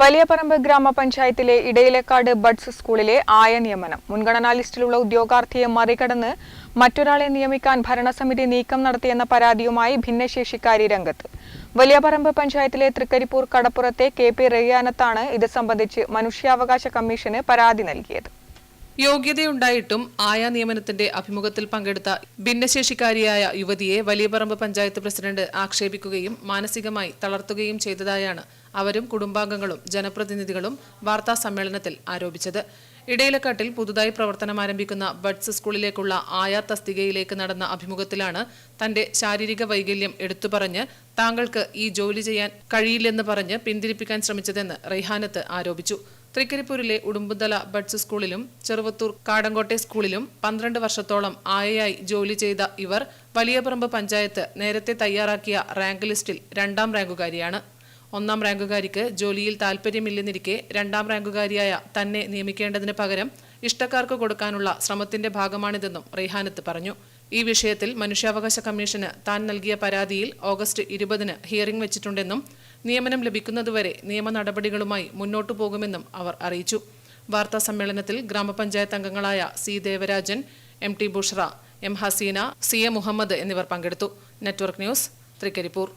വലിയപറമ്പ് ഗ്രാമപഞ്ചായത്തിലെ ഇടയിലേക്കാട് ബഡ്സ് സ്കൂളിലെ ആയ നിയമനം. മുൻഗണനാ ലിസ്റ്റിലുള്ള ഉദ്യോഗാർത്ഥിയെ മറികടന്ന് മറ്റൊരാളെ നിയമിക്കാൻ ഭരണസമിതി നീക്കം നടത്തിയെന്ന പരാതിയുമായി ഭിന്നശേഷിക്കാരി രംഗത്ത്. വലിയപറമ്പ് പഞ്ചായത്തിലെ തൃക്കരിപ്പൂർ കടപ്പുറത്തെ കെ പി റയ്യാനത്താണ് ഇത് സംബന്ധിച്ച് മനുഷ്യാവകാശ കമ്മീഷന് പരാതി നൽകിയത്. യോഗ്യതയുണ്ടായിട്ടും ആയ നിയമനത്തിന്റെ അഭിമുഖത്തിൽ പങ്കെടുത്ത ഭിന്നശേഷിക്കാരിയായ യുവതിയെ വലിയപറമ്പ് പഞ്ചായത്ത് പ്രസിഡന്റ് ആക്ഷേപിക്കുകയും മാനസികമായി തളർത്തുകയും ചെയ്തതായാണ് അവരും കുടുംബാംഗങ്ങളും ജനപ്രതിനിധികളും വാർത്താ സമ്മേളനത്തിൽ ആരോപിച്ചത്. ഇടയിലക്കാട്ടിൽ പുതുതായി പ്രവർത്തനം ആരംഭിക്കുന്ന ബഡ്സ് സ്കൂളിലേക്കുള്ള ആയ തസ്തികയിലേക്ക് നടന്ന അഭിമുഖത്തിലാണ് തന്റെ ശാരീരിക വൈകല്യം എടുത്തുപറഞ്ഞ് താങ്കൾക്ക് ഈ ജോലി ചെയ്യാൻ കഴിയില്ലെന്ന് പറഞ്ഞ് പിന്തിരിപ്പിക്കാൻ ശ്രമിച്ചതെന്ന് റെയ്ഹാനത്ത് ആരോപിച്ചു. തൃക്കരിപ്പൂരിലെ ഉടുമ്പുതല ബഡ്സ് സ്കൂളിലും ചെറുവത്തൂർ കാടങ്കോട്ടെ സ്കൂളിലും പന്ത്രണ്ട് വർഷത്തോളം ആയയായി ജോലി ചെയ്ത ഇവർ വലിയപറമ്പ് പഞ്ചായത്ത് നേരത്തെ തയ്യാറാക്കിയ റാങ്ക് ലിസ്റ്റിൽ രണ്ടാം റാങ്കുകാരിയാണ്. ഒന്നാം റാങ്കുകാരിക്ക് ജോലിയിൽ താൽപ്പര്യമില്ലെന്നിരിക്കെ രണ്ടാം റാങ്കുകാരിയായ തന്നെ നിയമിക്കേണ്ടതിന് പകരം ഇഷ്ടക്കാർക്ക് കൊടുക്കാനുള്ള ശ്രമത്തിന്റെ ഭാഗമാണിതെന്നും റിഹാനത്ത് പറഞ്ഞു. ഈ വിഷയത്തിൽ മനുഷ്യാവകാശ കമ്മീഷന് താൻ നൽകിയ പരാതിയിൽ ഓഗസ്റ്റ് ഇരുപതിന് ഹിയറിംഗ് വെച്ചിട്ടുണ്ടെന്നും നിയമനം ലഭിക്കുന്നതുവരെ നിയമ നടപടികളുമായി മുന്നോട്ടു പോകുമെന്നും അവർ അറിയിച്ചു. വാർത്താ സമ്മേളനത്തിൽ ഗ്രാമപഞ്ചായത്ത് അംഗങ്ങളായ C Devarajan M T Bushra M Haseena C A Muhammad എന്നിവർ പങ്കെടുത്തു. Network news Thrikaripur.